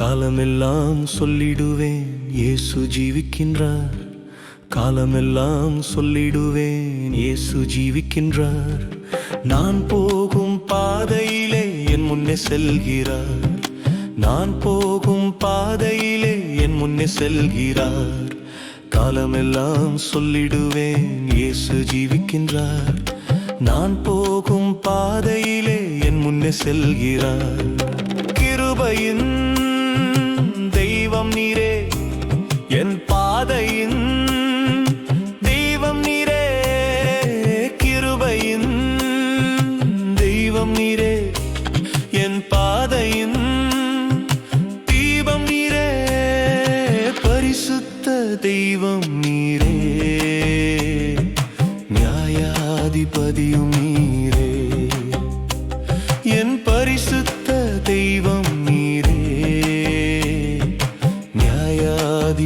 காலமெல்லாம் சொல்லிடுவேன் இயேசு ஜீவிக்கின்றார். காலமெல்லாம் சொல்லிடுவேன் இயேசு ஜீவிக்கின்றார். நான் போகும் பாதையிலே என் முன்னே செல்கிறார். நான் போகும் முன்னே செல்கிறார். காலமெல்லாம் சொல்லிடுவேன் இயேசு ஜீவிக்கின்றார். நான் போகும் பாதையிலே என் முன்னே செல்கிறார். கிருபையின் தெய்வம் நீரே என் பாதையின்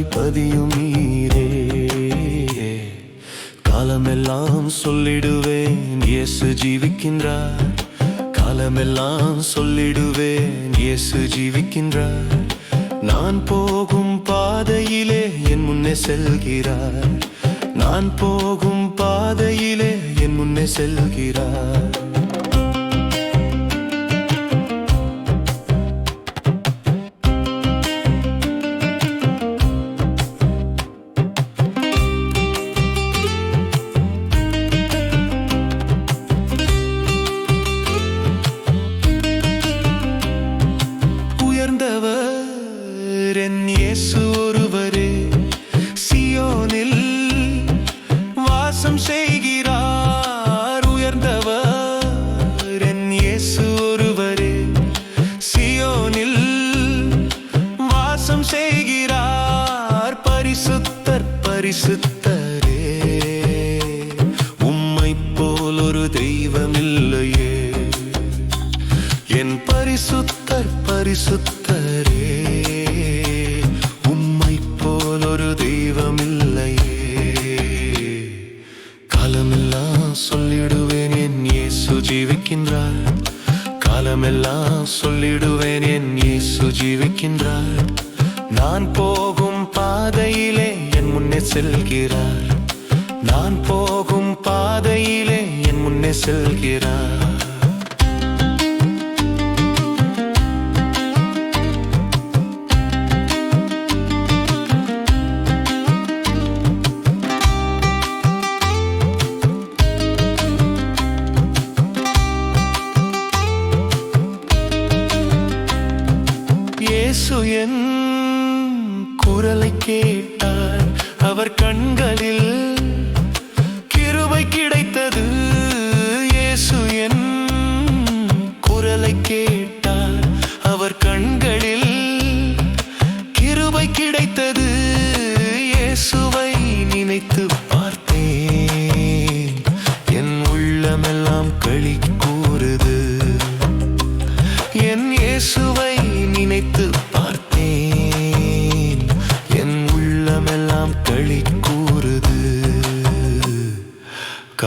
பதியும் நீரே காலமெல்லாம் சொல்லிடுவேன் இயேசு ஜீவிக்கின்றார். காலமெல்லாம் சொல்லிடுவேன் இயேசு ஜீவிக்கின்றார். நான் போகும் பாதையிலே என் முன்னே செல்கிறார். நான் போகும் பாதையிலே என் முன்னே செல்கிறார். இயேசு ஒருவரே சியோனில் வாசம் செய்கிறார் உயர்ந்தவர். என் இயேசு ஒருவரே சியோனில் வாசம் செய்கிறார் பரிசுத்தர் பரிசுத்தரே. உம்மை போல் ஒரு தெய்வமில்லையே என் பரிசுத்தர் பரிசுத்த காலமெல்லாம் சொல்லிடுவேன் என் இயேசு ஜீவிக்கின்றார். நான் போகும் பாதையிலே என் முன்னே செல்கிறார். நான் போகும் பாதையிலே என் முன்னே செல்கிறார். என் குரலை கேட்டார். அவர் கண்களில்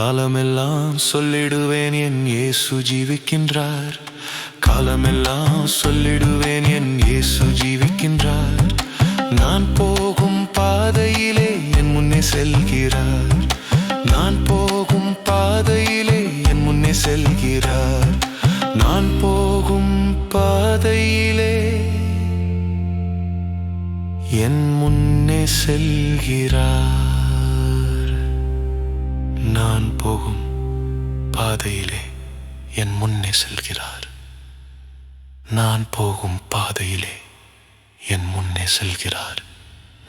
காலமெல்லாம் சொல்லிடுவேன் என் இயேசு ஜீவிக்கின்றார். காலமெல்லாம் சொல்லிடுவேன் என் இயேசு ஜீவிக்கின்றார். நான் போகும் பாதையிலே என் முன்னே செல்கிறார். நான் போகும் பாதையிலே என் முன்னே செல்கிறார். நான் போகும் பாதையிலே என் முன்னே செல்கிறார். நான் போகும் பாதையிலே என் முன்னே செல்கிறார். நான் போகும் பாதையிலே என் முன்னே செல்கிறார்.